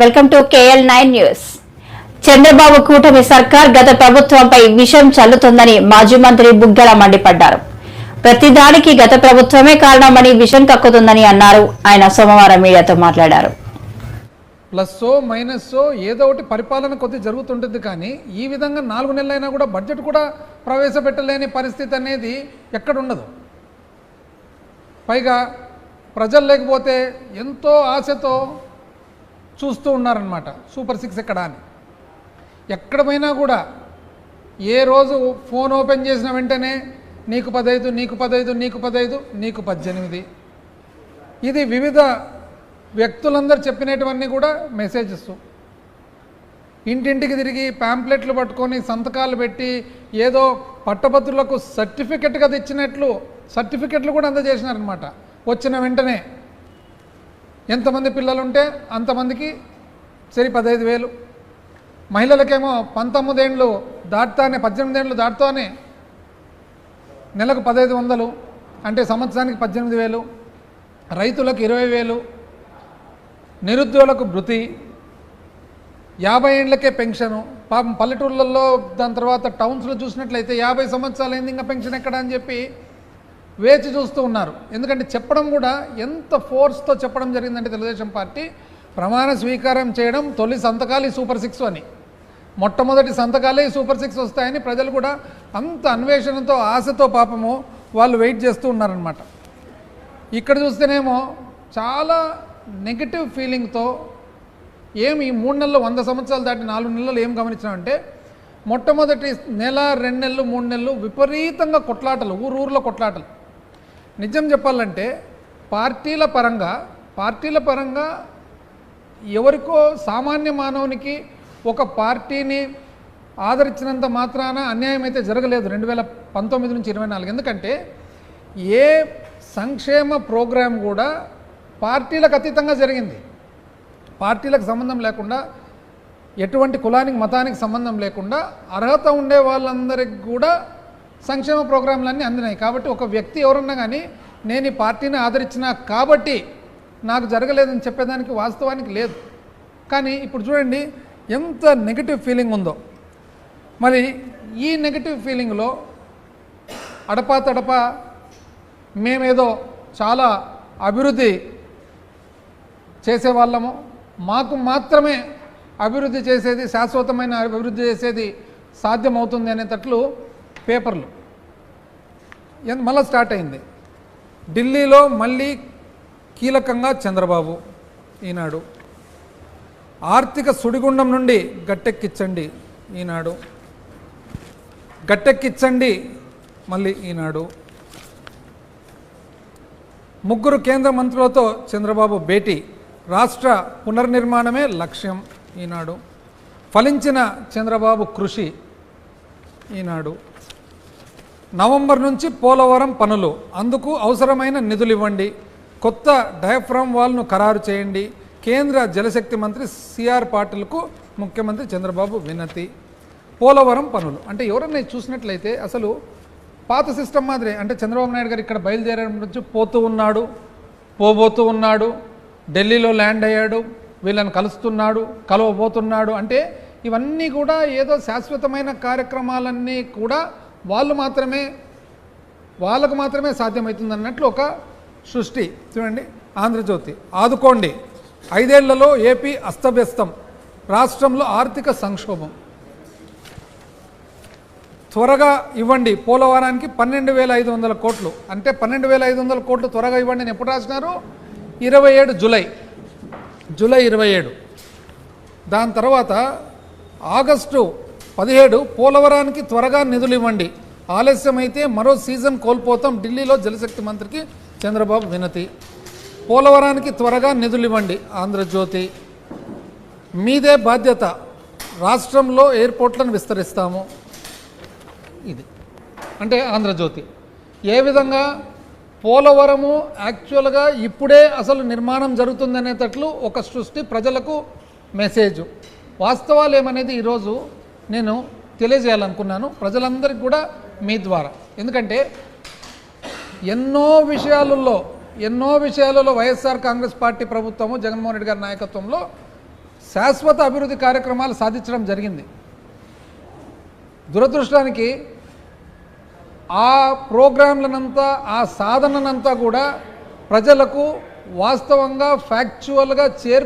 Welcome to K L nine news Chandrababu కూటమి సర్కార్ గత ప్రభుత్వంపై విషం చల్లుతుందని మాజీ మంత్రి బుగ్గల మండిపడ్డారు. ప్రతిదానికి గత ప్రభుత్వమే కారణమని విషం కక్కుతుందని అన్నారు. ఆయన సోమవారం మీడియాతో మాట్లాడారు. ప్లస్ మైనస్ ఏదో ఒకటి పరిపాలన కొద్ది జరుగుతుంటుంది కానీ ఈ విధంగా నాలుగు నెలలైనా కూడా బడ్జెట్ కూడా ప్రవేశపెట్టలేని పరిస్థితి అనేది ఎక్కడుండదు. పైగా ప్రజలు లేకపోతే ఎంతో ఆశతో చూస్తూ ఉన్నారనమాట సూపర్ సిక్స్ ఎక్కడ అని. ఎక్కడ పోయినా కూడా ఏ రోజు ఫోన్ ఓపెన్ చేసిన వెంటనే నీకు పదైదు నీకు పదైదు నీకు పదైదు నీకు పద్దెనిమిది. ఇది వివిధ వ్యక్తులందరూ చెప్పినటువన్నీ కూడా మెసేజెస్. ఇంటింటికి తిరిగి ప్యాంప్లెట్లు పట్టుకొని సంతకాలు పెట్టి ఏదో పట్టభద్రులకు సర్టిఫికెట్గా తెచ్చినట్లు సర్టిఫికెట్లు కూడా అందజేసినారనమాట వచ్చిన వెంటనే ఎంతమంది పిల్లలు ఉంటే అంతమందికి సరి పదహైదు వేలు. మహిళలకేమో పంతొమ్మిదేండ్లు దాటుతానే పద్దెనిమిదేండ్లు దాటుతానే నెలకు పదహైదు వందలు అంటే సంవత్సరానికి పద్దెనిమిది వేలు. రైతులకు ఇరవై వేలు. నిరుద్యోగులకు భృతి. యాభై ఏండ్లకే పెన్షను. పాపం పల్లెటూళ్ళల్లో దాని తర్వాత టౌన్స్లో చూసినట్లయితే యాభై సంవత్సరాలు అయింది ఇంకా పెన్షన్ ఎక్కడ అని చెప్పి వేచి చూస్తూ ఉన్నారు. ఎందుకంటే చెప్పడం కూడా ఎంత ఫోర్స్తో చెప్పడం జరిగిందంటే తెలుగుదేశం పార్టీ ప్రమాణ స్వీకారం చేయడం తొలి సంతకాలు సూపర్ సిక్స్ అని. మొట్టమొదటి సంతకాలే సూపర్ సిక్స్ వస్తాయని ప్రజలు కూడా అంత అన్వేషణతో ఆశతో పాపము వాళ్ళు వెయిట్ చేస్తూ ఉన్నారనమాట ఇక్కడ చూస్తేనేమో చాలా నెగిటివ్ ఫీలింగ్తో ఏమి ఈ మూడు నెలలు వంద సంవత్సరాలు దాటి నాలుగు నెలలు ఏం గమనించామంటే మొట్టమొదటి నెల రెండు నెలలు మూడు నెలలు విపరీతంగా కొట్లాటలు ఊరు ఊర్లో కొట్లాటలు. నిజం చెప్పాలంటే పార్టీల పరంగా పార్టీల పరంగా ఎవరికో సామాన్య మానవునికి ఒక పార్టీని ఆదరించినంత మాత్రాన అన్యాయం అయితే జరగలేదు రెండు వేల పంతొమ్మిది నుంచి ఇరవై నాలుగు. ఎందుకంటే ఏ సంక్షేమ ప్రోగ్రాం కూడా పార్టీలకు అతీతంగా జరిగింది. పార్టీలకు సంబంధం లేకుండా ఎటువంటి కులానికి మతానికి సంబంధం లేకుండా అర్హత ఉండే వాళ్ళందరికీ కూడా సంక్షేమ ప్రోగ్రాంలన్నీ అందినాయి. కాబట్టి ఒక వ్యక్తి ఎవరన్నా కానీ నేను ఈ పార్టీని ఆదరించిన కాబట్టి నాకు జరగలేదని చెప్పేదానికి వాస్తవానికి లేదు. కానీ ఇప్పుడు చూడండి ఎంత నెగిటివ్ ఫీలింగ్ ఉందో. మరి ఈ నెగిటివ్ ఫీలింగ్లో అడపా తడప మేమేదో చాలా అభివృద్ధి చేసేవాళ్ళము. మాకు మాత్రమే అభివృద్ధి చేసేది శాశ్వతమైన అభివృద్ధి చేసేది సాధ్యమవుతుంది అనేటట్లు పేపర్లు. మళ్ళీ స్టార్ట్ అయింది. ఢిల్లీలో మళ్ళీ కీలకంగా చంద్రబాబు ఈనాడు. ఆర్థిక సుడిగుండం నుండి గట్టెక్కించండి ఈనాడు. గట్టెక్కించండి మళ్ళీ ఈనాడు. ముగ్గురు కేంద్ర మంత్రులతో చంద్రబాబు భేటీ. రాష్ట్ర పునర్నిర్మాణమే లక్ష్యం ఈనాడు. ఫలించిన చంద్రబాబు కృషి ఈనాడు. నవంబర్ నుంచి పోలవరం పనులు. అందుకు అవసరమైన నిధులు ఇవ్వండి. కొత్త డయాఫ్రామ్ వాల్ను ఖరారు చేయండి. కేంద్ర జలశక్తి మంత్రి సిఆర్ పాటిల్కు ముఖ్యమంత్రి చంద్రబాబు వినతి. పోలవరం పనులు. అంటే ఎవరన్నా చూసినట్లయితే అసలు పాత సిస్టమ్ మాదిరి అంటే చంద్రబాబు నాయుడు గారు ఇక్కడ బయలుదేరడం నుంచి పోతూ ఉన్నాడు పోబోతూ ఉన్నాడు ఢిల్లీలో ల్యాండ్ అయ్యాడు వీళ్ళని కలుస్తున్నాడు కలవబోతున్నాడు. అంటే ఇవన్నీ కూడా ఏదో శాశ్వతమైన కార్యక్రమాలన్నీ కూడా వాళ్ళు మాత్రమే వాళ్ళకు మాత్రమే సాధ్యమవుతుంది అన్నట్లు ఒక సృష్టి. చూడండి ఆంధ్రజ్యోతి. ఆదుకోండి. ఐదేళ్ళలో ఏపీ అస్తవ్యస్తం. రాష్ట్రంలో ఆర్థిక సంక్షోభం. త్వరగా ఇవ్వండి. పోలవరానికి పన్నెండు వేల ఐదు వందల కోట్లు. అంటే పన్నెండు వేల ఐదు వందల కోట్లు త్వరగా ఇవ్వండి. అని ఎప్పుడు రాసినారు? ఇరవై ఏడు జులై. జూలై ఇరవై ఏడు. దాని తర్వాత ఆగస్టు పదిహేడు పోలవరానికి త్వరగా నిధులు ఇవ్వండి. ఆలస్యమైతే మరో సీజన్ కోల్పోతాం. ఢిల్లీలో జలశక్తి మంత్రికి చంద్రబాబు వినతి. పోలవరానికి త్వరగా నిధులు ఇవ్వండి ఆంధ్రజ్యోతి. మీదే బాధ్యత. రాష్ట్రంలో ఎయిర్పోర్ట్లను విస్తరిస్తాము. ఇది. అంటే ఆంధ్రజ్యోతి. ఏ విధంగా? పోలవరము యాక్చువల్గా ఇప్పుడే అసలు నిర్మాణం జరుగుతుందనేటట్లు ఒక సృష్టి ప్రజలకు మెసేజ్. వాస్తవాలు ఏమనేది ఈరోజు నేను తెలియజేయాలనుకున్నాను. ప్రజలందరికీ కూడా మీ ద్వారా. ఎందుకంటే ఎన్నో విషయాలలో ఎన్నో విషయాలలో వైఎస్ఆర్ కాంగ్రెస్ పార్టీ ప్రభుత్వము జగన్మోహన్ రెడ్డి గారి నాయకత్వంలో శాశ్వత అభివృద్ధి కార్యక్రమాలు సాధించడం జరిగింది. దురదృష్టానికి ఆ ప్రోగ్రాంలనంతా ఆ సాధననంతా కూడా ప్రజలకు వాస్తవంగా ఫ్యాక్చువల్గా చేర్